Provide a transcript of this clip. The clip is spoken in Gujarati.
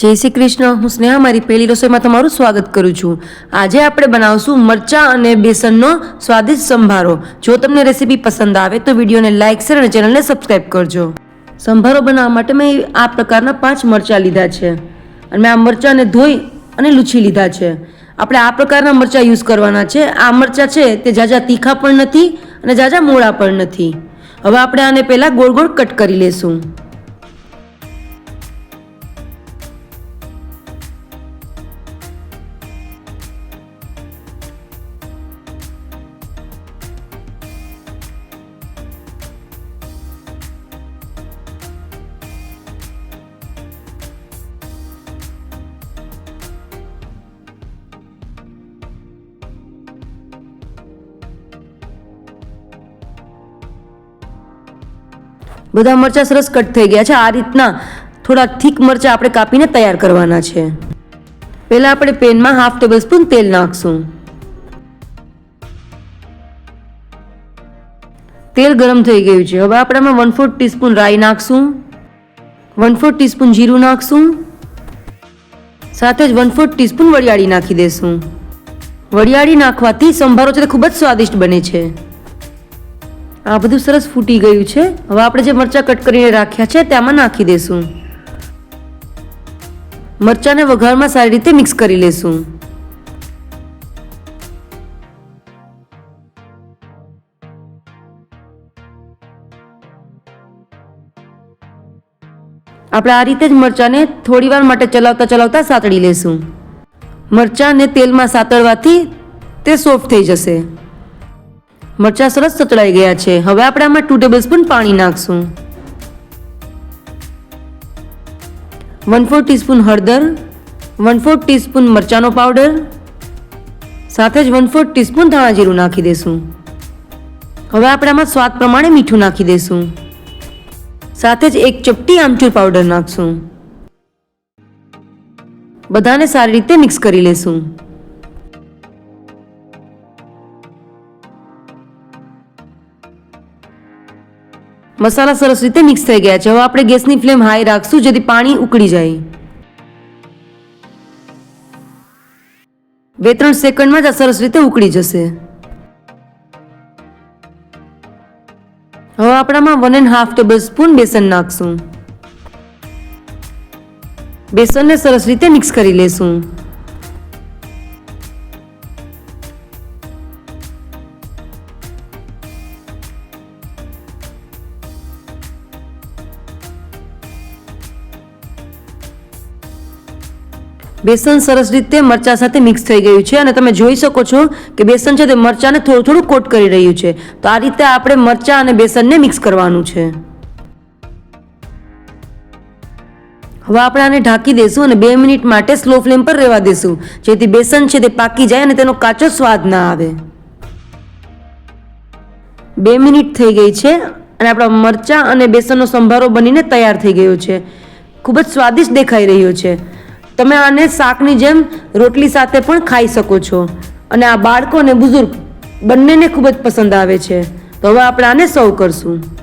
જય શ્રી કૃષ્ણ. હું સ્નેહા, મારી પહેલી રસોઈમાં તમારું સ્વાગત કરું છું. આજે આપણે બનાવશું મરચાં અને બેસનનો સ્વાદિષ્ટ સંભારો. જો તમને રેસીપી પસંદ આવે તો વિડીયોને લાઇક શેર અને ચેનલને સબસ્ક્રાઈબ કરજો. સંભારો બનાવવા માટે મેં આ પ્રકારના પાંચ મરચાં લીધા છે. અને મેં આ મરચાંને ધોઈ અને લૂછી લીધા છે. આપણે આ પ્રકારના મરચાં યુઝ કરવાના છે. આ મરચાં છે તે ઝાઝા તીખા પણ નથી અને ઝાઝા મોળા પણ નથી. હવે આપણે આને પહેલાં ગોળ ગોળ કટ કરી લેશું. બધા મરચાં સરસ કટ થઈ ગયા છે. આ રીતના થોડા થીક મરચાં આપણે કાપીને તૈયાર કરવાના છે. પહેલાં આપણે પેનમાં હાફ ટેબલ સ્પૂન તેલ નાખશું. તેલ ગરમ થઈ ગયું છે. હવે આપણે આમાં વન ફોર્થ ટીસ્પૂન રાઈ નાખશું. વન ફોર્થ ટીસ્પૂન જીરું નાખશું. સાથે જ વન ફોર્થ ટીસ્પૂન વરિયાળી નાખી દેશું. વરિયાળી નાખવાથી સંભારો છે તે ખૂબ જ સ્વાદિષ્ટ બને છે. આ બધું સરસ ફૂટી ગયું છે. હવે આપણે જે મરચાં કટ કરીને રાખ્યા છે, તેમાં નાખી દેશું. મરચાંને વઘારમાં સારી રીતે મિક્સ કરી લેશું. આપણે આ રીતે જ મરચાંને થોડી વાર માટે ચલાવતા ચલાવતા સાતળી લેશું. મરચાંને તેલમાં સાતળવાથી તે સોફ્ટ થઈ જશે. મરચાં સરસ સતળાઈ ગયા છે. હવે આપણે આમાં ટુ ટેબલ સ્પૂન પાણી નાખશું. વન ફોર ટીસ્પૂન હળદર. વન ફોર ટીસ્પૂન મરચાંનો પાવડર સાથે જ વન ફોર ટીસ્પૂન ધાણા જીરું નાખી દેશું. હવે આપણે આમાં સ્વાદ પ્રમાણે મીઠું નાખી દેશું. સાથે જ એક ચપટી આમચૂર પાવડર નાખશું. બધાને સારી રીતે મિક્સ કરી લેશું. મસાલા સરસ રીતે મિક્સ થઈ ગયા છે. હવે આપણે ગેસની ફ્લેમ હાઈ રાખશું, જેથી પાણી ઉકળી જાય. બે ત્રણ સેકન્ડમાં જ આ સરસ રીતે ઉકળી જશે. હવે આપણામાં one and half table spoon બેસન નાખશું. બેસનને સરસ રીતે મિક્સ કરી લેશું. બેસન સરસ રીતે મરચા સાથે મિક્સ થઈ ગયું છે અને તમે જોઈ શકો છો કે બેસન છે તે મરચાંને થોડું થોડું કોટ કરી રહ્યું છે. તો આ રીતે આપણે મરચાં અને બેસનને મિક્સ કરવાનું છે. હવે આપણે આને ઢાંકી દઈશું અને બે મિનિટ માટે સ્લો ફ્લેમ પર રહેવા દઈશું. જેથી બેસન છે તે પાકી જાય અને તેનો કાચો સ્વાદ ના આવે. બે મિનિટ થઈ ગઈ છે અને આપણા મરચાં અને બેસનનો સંભારો બનીને તૈયાર થઈ ગયો છે. ખૂબ જ સ્વાદિષ્ટ દેખાઈ રહ્યો છે. તમે આને શાકની જેમ રોટલી સાથે પણ ખાઈ શકો છો. અને આ બાળકો અને બુઝુર્ગ બંનેને ખૂબ જ પસંદ આવે છે. તો હવે આપણે આને સર્વ કરશું.